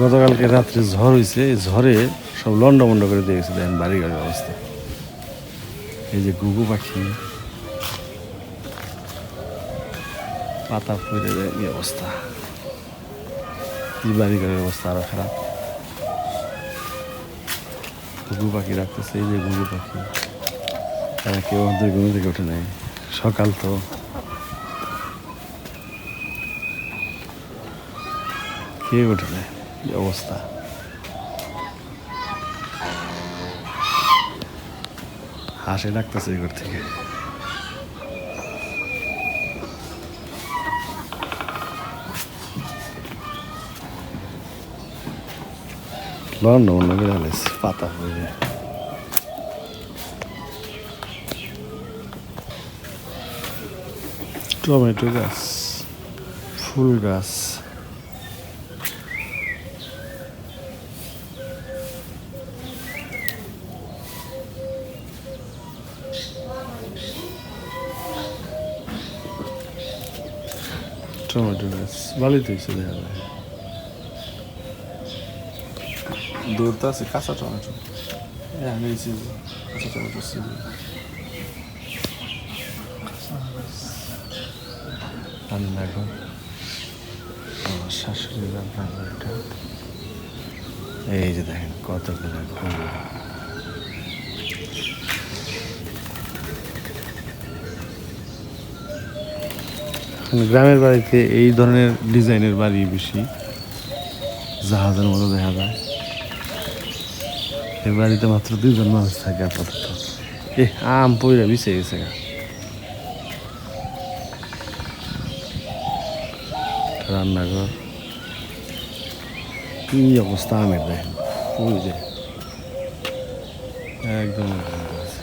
গতকালকে রাত্রে ঝড় হয়েছে এই ঝড়ে সব লন্ড মন্ড করে দিয়ে গেছে, দেখেন বাড়ি ঘরের অবস্থা। এই যে গুগু পাখি, পাতা পড়ে যায়, এই অবস্থা। এই বাড়ি ঘরের অবস্থা আরও খারাপ। ঘুঘু পাখি রাখতেছে, এই যে ঘুঘু পাখি। তারা কেউ আমাদের ঘুম থেকে ওঠে নাই। সকাল তো। কে ওঠে নাই? এই অবস্থা। হাসে ডাকতেছে এগুলোর থেকে। হালাইছে পাতা হয়ে টমেটো গাছ ফুল গাছ। টমেটো গাছ ভালোই তো হয়েছে দেখা যায় দূরটা আছে কাঁচা টমেটো হ্যাঁ আমি কাঁচা টমেটো চিনি রান্নাঘর আমার শাশুড়ির রান্নাঘরটা এই যে দেখেন কতগুলো ঘর এখন গ্রামের বাড়িতে এই ধরনের ডিজাইনের বাড়ি বেশি, জাহাজের মতো দেখা যায়। এই বাড়িতে মাত্র দুজন মানুষ থাকে আপাতত। এ আম পইরা বিছে গেছে রান্নাঘর। কি অবস্থা আমের দেখেন? ওই যে। একদম এরকম করেছে।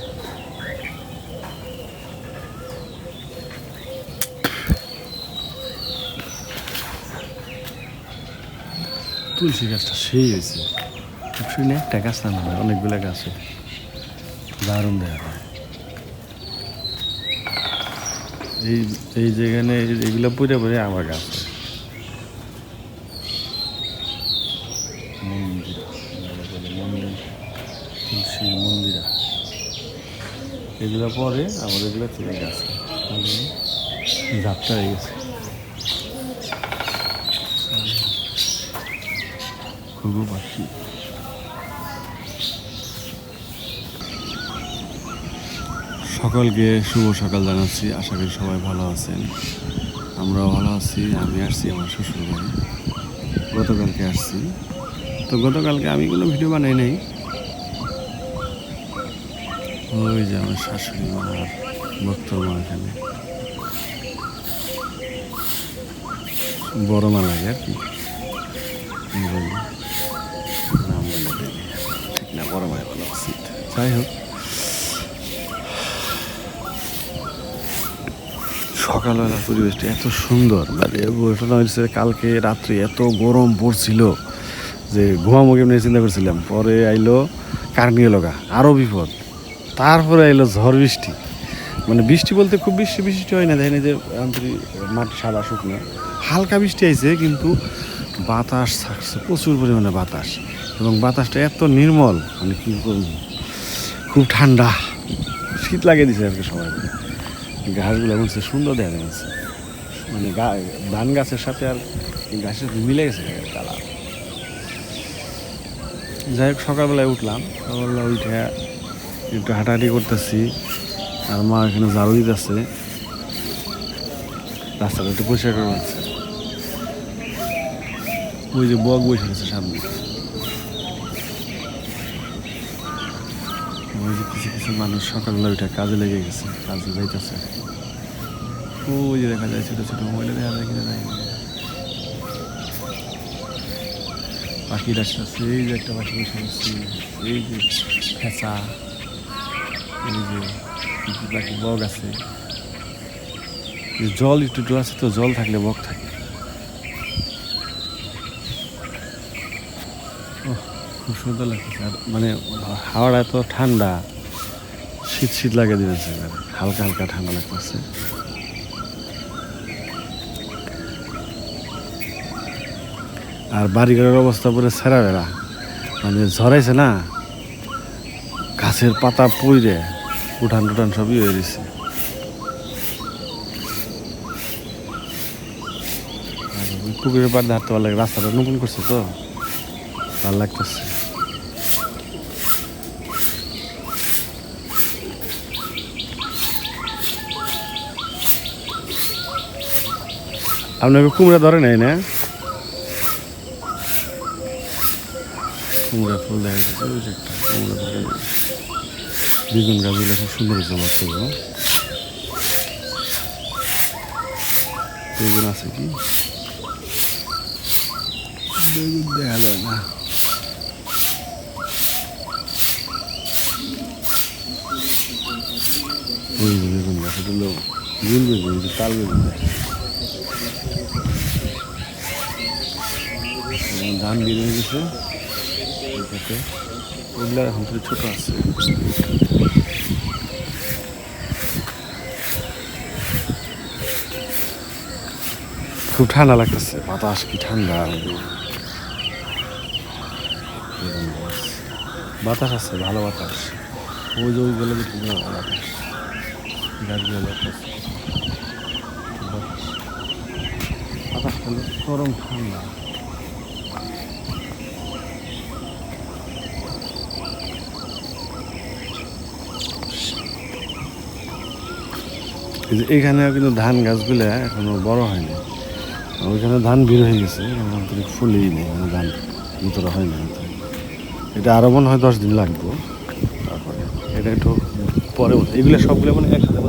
তুলসী গাছটা সেই হয়েছে। শুনে একটা গাছ না নয় অনেকগুলো গাছে দারুণ দেখা এই এই যেখানে এগুলো পরে পরে আমার গাছ তুলসী মন্দিরা এগুলো পরে আমার এগুলো থেকে গাছ যাত্রা হয়ে গেছে। পাখি সকলকে শুভ সকাল জানাচ্ছি। আশা করি সবাই ভালো আছেন। আমরাও ভালো আছি। আমি আসছি আমার শ্বশুর বাড়ি গতকালকে আসছি। তো গতকালকে আমি কোনো ভিডিও বানাই নাই। ওই যে আমার শাশুড়ি মা আর বক্তর মা এখানে। বড় মা লাগে আর কি কি বলি নাম বলে দেয়। ঠিক না বড় মায় বলা উচিত যাই হোক। সকালবেলার পরিবেশটা এত সুন্দর মানে ঘটনা হয়েছে কালকে রাত্রে এত গরম পড়ছিল যে ঘুমামো কেমনি চিন্তা করছিলাম। পরে আইলো কার্নিয়ে লগা আরও বিপদ। তারপরে আইলো ঝড় বৃষ্টি। মানে বৃষ্টি বলতে খুব বৃষ্টি বৃষ্টি হয় না, দেখেন যে আন্তরিক মাটি সাদা, শুকনো। হালকা বৃষ্টি আইছে, কিন্তু বাতাস থাকছে, প্রচুর পরিমাণে বাতাস। এবং বাতাসটা এত নির্মল মানে কি খুব ঠান্ডা। শীত লাগিয়ে দিছে আর কি সবাই ঘাসগুলো বলছে সুন্দর দেখা যাচ্ছে। মানে ধান গাছের সাথে আর গাছের মিলে গেছে কালার যাই হোক, সকালবেলায় উঠলাম। সকালবেলা উঠে একটু হাঁটাহাঁটি করতেছি। আর মা এখানে ঝাড়ু দিতেছে। রাস্তাটা একটু পরিষ্কার করে রাখছে ওই যে বক বসে গেছে সামনে। ওই যে কিছু কিছু মানুষ সকালবেলা উঠে কাজে লেগে গেছে, কাজে যাইতেছে। ওই যে দেখা যায় ছোট ছোট দেখা যায় আসতেছে এই যে একটা পাখি বসে এই যে ফেঁচা, এই যে পাখি বগ আছে। জল একটু আছে তো, জল থাকলে বক থাকে। খুব সুন্দর লাগছে আর মানে হাওয়াটা এত ঠান্ডা, শীত শীত লাগে দিয়েছে হালকা হালকা ঠান্ডা লাগতেছে। আর বাড়িঘরের অবস্থা পুরো সেরা বেড়া মানে ঝরাইছে না, গাছের পাতা পইরে উঠান টুঠান সবই হয়ে গেছে। পুকুরের পাড়ে হাঁটতে ভালো লাগে, রাস্তাটা নতুন করছে তো, ভালো লাগতেছে। আপনাকে কুমড়া ধরে নাই না? কুমড়া ফুল দেখা যাচ্ছে একটা কুমড়া ধরে। বেগুন গাছগুলো খুব সুন্দর আমার বেগুন আছে কি? বেগুন দেখা যায় না। বেগুন গাছ এটা গুল বেগুন তাল বেগুন ধান বের হয়ে গেছে। এটাতে ওগুলো এখন থেকে ছোট আছে। খুব ঠান্ডা লাগতেছে। বাতাস কি ঠান্ডা। বাতাস আছে, ভালো বাতাস। ওই যে বাতাস। বাতাস। বাতাস। গরম ঠান্ডা। এই যে এখানে কিন্তু ধান গাছগুলো এখনও বড় হয়নি। ওইখানে ধান বের হয়ে গেছে ফুলেই নেই ধান ভিতরে হয় না। এটা আরও মনে হয় দশ দিন লাগবে। তারপরে এটা একটু পরে এগুলো সবগুলো মানে একসাথে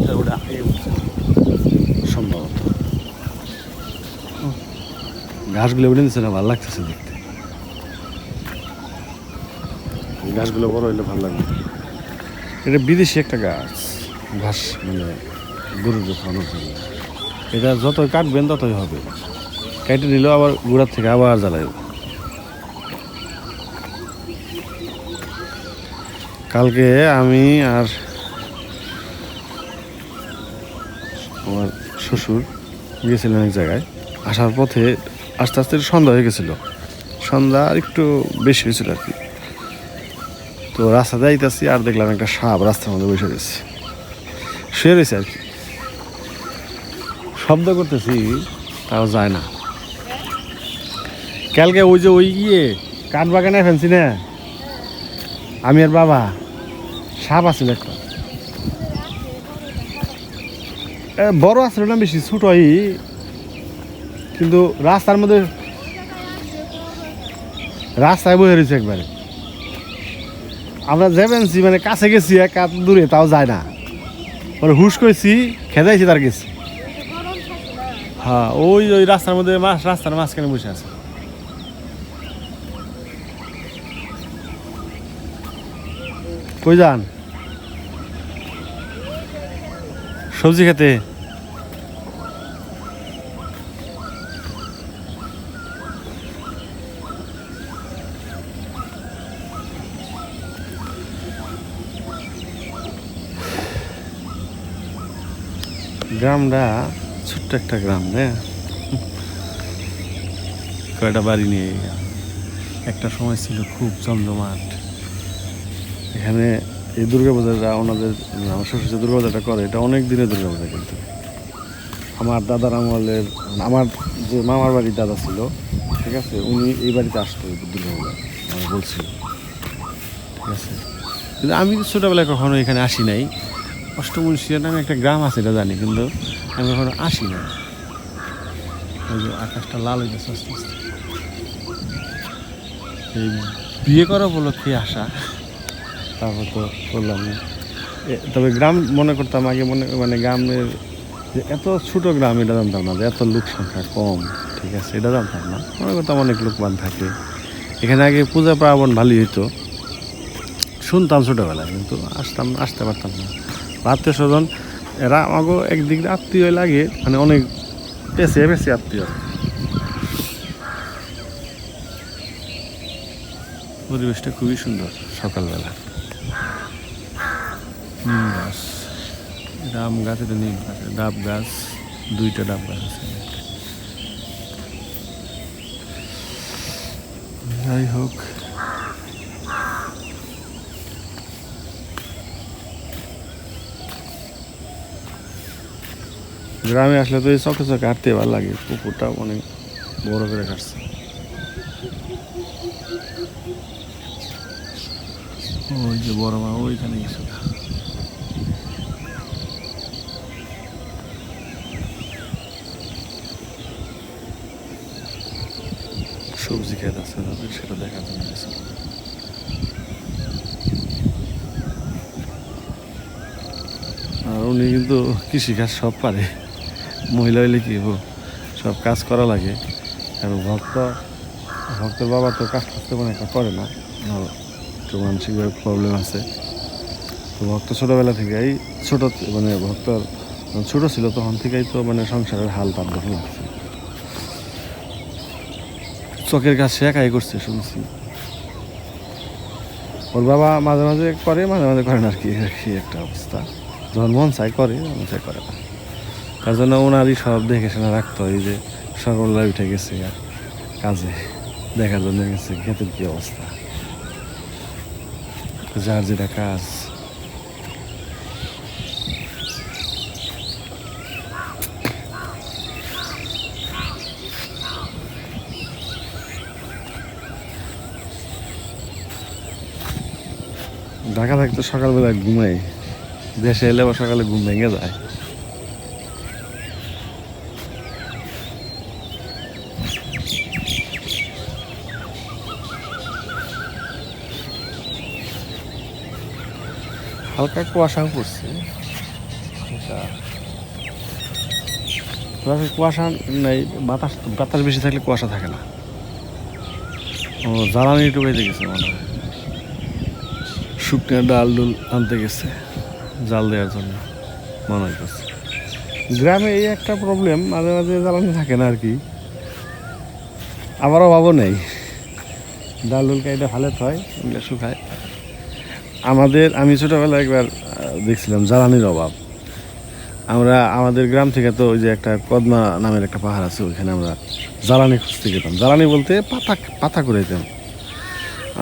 সম্ভবত। ঘাসগুলো উঠে নিচ্ছে না, ভালো লাগতেছে দেখতে। ঘাসগুলো বড় হইলে ভালো লাগবে। এটা বিদেশি একটা গাছ। ঘাস মানে গরুর খাওয়ানোর জন্য এটা যতই কাটবেন ততই হবে। কেটে নিলেও আবার গোড়ার থেকে আবার জ্বালাইব কালকে আমি আর আমার শ্বশুর গিয়েছিলেন এক জায়গায়। আসার পথে আস্তে আস্তে সন্ধ্যা হয়ে গেছিল। সন্ধ্যা আর একটু বেশি হয়েছিল আর কি। তো রাস্তা যাইতেছি আর দেখলাম একটা সাপ রাস্তার মধ্যে বসে গেছে শুয়ে রয়েছে আর কি। শব্দ করতেছি, তাও যায় না। কালকে ওই যে ওই গিয়ে কাঠ বাগানে ফেলছি না? আমি আর বাবা, সাপ আছিল একটা। বড় আসছিল না, বেশি ছোটই কিন্তু রাস্তার মধ্যে রাস্তায় বয়ে রয়েছে একবারে। আমরা যাবেনছি মানে কাছে গেছি এক দূরে, তাও যায় না। পরে হুশ করেছি খেদাইছি তার গেছি হ্যাঁ ওই ওই রাস্তার মধ্যে মাছ রাস্তার মাঝখানে বসে আছে। কই যান? সবজি খেতে? গ্রামটা ছোট্ট একটা গ্রাম না? কয়টা বাড়ি নিয়ে? একটা সময় ছিল খুব জমজমাট এখানে এই দুর্গাপূজাটা ওনাদের আমার শ্বশুর যে দুর্গাপূজাটা করে এটা অনেক দিনের দুর্গাপূজা কিন্তু। আমার দাদার আমলের আমার যে মামার বাড়ির দাদা ছিল ঠিক আছে উনি এই বাড়িতে আসতো এই দুর্গাপূজা আমার বলছিল ঠিক আছে? কিন্তু আমি ছোটোবেলায় কখনো এখানে আসি নাই। অষ্টমনশিয়া নামে একটা গ্রাম আছে এটা জানি কিন্তু আমি কখনো আসি না ওই যে আকাশটা লাল হয়ে গেছে আস্তে আস্তে। এই বিয়ে করা উপলক্ষে আসা। তারপর তো। এ- তবে গ্রাম মনে করতাম, আগে মনে মানে গ্রামের যে এত ছোটো গ্রাম, এটা জানতাম না যে এত লোক সংখ্যা কম, ঠিক আছে? এটা জানতাম না। মনে করতাম অনেক লোকবান থাকে। এখানে আগে পূজা পার্বণ ভালোই হইতো। শুনতাম ছোটোবেলায়, কিন্তু আসতাম, আসতে পারতাম না। আত্মীয় স্বজন এরা আমাকে একদিক আত্মীয় লাগে মানে অনেক বেশি বেশি আত্মীয়। পরিবেশটা খুবই সুন্দর সকালবেলা। নিম গাছ। এটা গাছ, এটা নিম গাছ, ডাব গাছ, দুইটা ডাব গাছ আছে। যাই হোক গ্রামে আসলে তো এই চকে চকে হাঁটতে ভালো লাগে, পুকুরটা অনেক বড় করে কাটছে। ওই যে বড় মা, ওইখানে গেছে। সবজি খেতে আছে তাদের সেটা দেখার জন্য গেছে আর উনি কিন্তু কৃষিকাজ সব পারে। মহিলা হইলে কি সব কাজ করা লাগে। আর ভক্ত ভক্তের বাবা তো কাজ করতে মানে একটা করে না। একটু মানসিকভাবে প্রবলেম আছে। তো ভক্ত ছোটোবেলা থেকেই ছোট মানে ভক্তর ছোট ছিল তখন থেকেই তো মানে সংসারের হাল তার যখন লাগছে। চকের কাজ সে একাই করছে শুনছি। ওর বাবা মাঝে মাঝে করে মাঝে মাঝে করে না আর কি আর কি একটা অবস্থা। যখন মন চাই করে মন চাই করে না। তার জন্য ওনারই সব দেখে শোনা রাখতো এই যে সকালবেলা উঠে গেছে কাজে, দেখার জন্য গেছে, ক্ষেতের কি অবস্থা? যার যেটা কাজ। ঢাকা থাকতে সকালবেলা ঘুমাই, দেশে এলে আবার সকালে ঘুম ভেঙে যায়। হালকা কুয়াশাও পড়ছে। কুয়াশা নেই, বাতাস বাতাস বেশি থাকলে কুয়াশা থাকে না। ও, জ্বালানি টুকাইতে গেছে মনে হয়। শুকনো ডাল ডুল আনতে গেছে, জাল দেওয়ার জন্য মনে হইতেছে। গ্রামে এই একটা প্রবলেম মাঝে মাঝে জ্বালানি থাকে না আর কি। আবার অভাবও নেই। ডাল ডুল কাইটা ভালো হয়, এগুলো শুকায়। আমাদের, আমি ছোটোবেলায় একবার দেখছিলাম জ্বালানির অভাব। আমরা, আমাদের গ্রাম থেকে তো ওই যে একটা কদমা নামের একটা পাহাড় আছে, ওইখানে আমরা জ্বালানি খুঁজতে যেতাম জ্বালানি বলতে পাতা পাতা করে যেতাম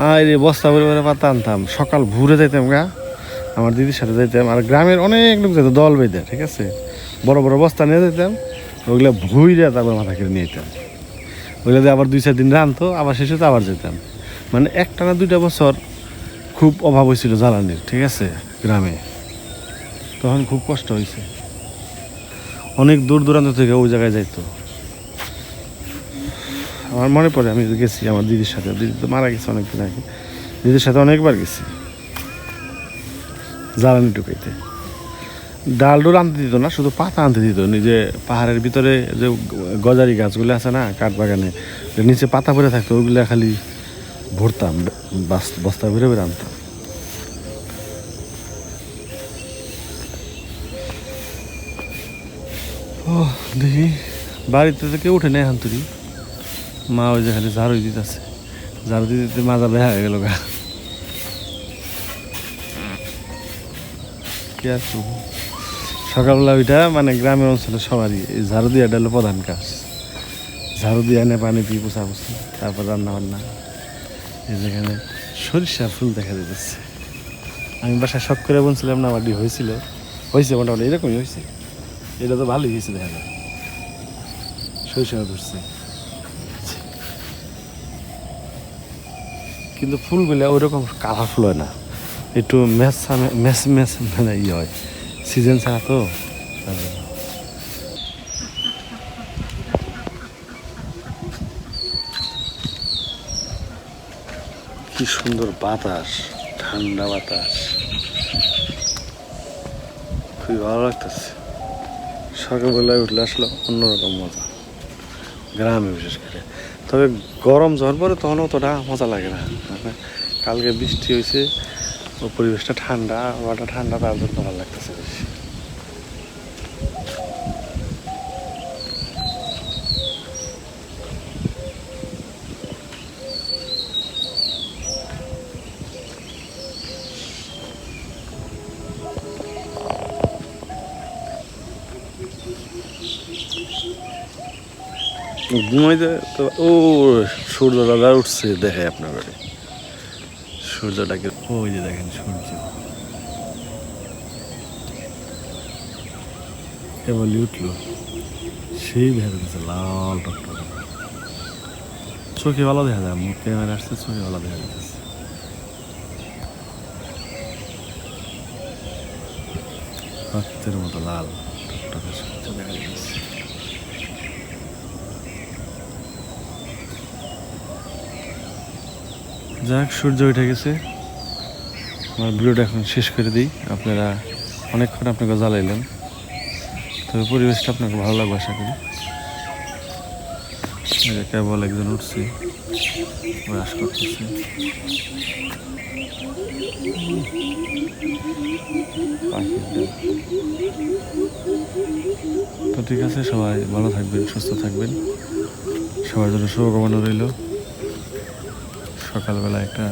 আর এই বস্তা ভরে ভরে পাতা আনতাম। সকাল ভোরে যাইতাম গা, আমার দিদির সাথে যাইতাম। আর গ্রামের অনেক লোক যেত দল বেঁধে, ঠিক আছে? বড় বড় বস্তা নিয়ে যেতাম ওগুলো ভুইরা তারপর মাথা কেটে নিয়ে যেতাম। ওইগুলো আবার দুই চার দিন রানতো আবার শেষে তো আবার যেতাম। মানে একটা না দুইটা বছর খুব অভাব হয়েছিল জ্বালানির, ঠিক আছে, গ্রামে। তখন খুব কষ্ট হয়েছে। অনেক দূর দূরান্ত থেকে ওই জায়গায় যাইতো। আমার মনে পড়ে, আমি গেছি আমার দিদির সাথে। দিদি তো মারা গেছে অনেকদিন আগে। দিদির সাথে অনেকবার গেছি। জ্বালানি টুকাইতে ডাল ডোল আনতে দিত না, শুধু পাতা আনতে দিত। নিজে পাহাড়ের ভিতরে যে গজারি গাছগুলো আছে না কাঠ বাগানে নিচে পাতা পরে থাকতো ওইগুলো খালি ভরতাম বস্তা ভরে ভরে আনতাম ও দেখি, বাড়িতে তো কেউ উঠে নেই হান্তুরি মা ওই যে খালি ঝাড়ু দিতেছে ঝাড়ু দিতে দিতে মাজা বেহা হয়ে গেল গা। কি আর? সকালবেলা ওইটা মানে গ্রামের অঞ্চলে সবারই ঝাড়ু দিয়ে হলো প্রধান কাজ। ঝাড়ু দিয়ে এনে পানি দিয়ে পোষা পুষি তারপর রান্না বান্না যেখানে সরিষা ফুল দেখা যেতেছে আমি বাসায় শখ করে বলছিলাম না, আমার হয়েছিল। হয়েছে মোটামুটি, এরকমই হয়েছে। এটা তো ভালোই হয়েছে দেখা যায়। সরিষা ধরছে। কিন্তু ফুলগুলো ওইরকম কালারফুল হয় না। একটু ম্যাচ ম্যাচ ম্যাচ মানে ইয়ে হয়। সিজন ছাড়া তো। কি সুন্দর বাতাস, ঠান্ডা বাতাস। খুবই ভালো লাগতেছে। সকালবেলায় উঠলে আসলে অন্যরকম মজা। গ্রামে বিশেষ করে। তবে গরম ঝড় পরে তখন অতটা মজা লাগে না। কালকে বৃষ্টি হয়েছে, ও পরিবেশটা ঠান্ডা, হাওয়াটা ঠান্ডা, তার জন্য ভালো লাগতেছে ঘুমাইতে ও, সূর্য দাদা উঠছে, দেখে আপনার বাড়ি। সূর্যটাকে ওই যে দেখেন সূর্য। কেবলই উঠল। সেই দেখা যাচ্ছে লাল টকটকে। চোখে ভালো দেখা যায়, মুখ ক্যামেরা আসছে, চোখে ভালো দেখা যাচ্ছে। রক্তের মতো লাল টকটকে সূর্য দেখা যাচ্ছে যাক, সূর্য উঠে গেছে। আমার ভিডিওটা এখন শেষ করে দিই। আপনারা অনেকক্ষণ আপনাকে জ্বালাইলেন। তবে পরিবেশটা আপনাকে ভালো লাগবে আশা করি। কেবল একজন উঠছে, ব্রাশ করতেছে। তো ঠিক আছে, সবাই ভালো থাকবেন, সুস্থ থাকবেন। সবার জন্য শুভকামনা রইল। সকালবেলা একটা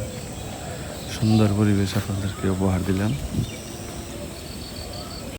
সুন্দর পরিবেশ আপনাদেরকে উপহার দিলাম।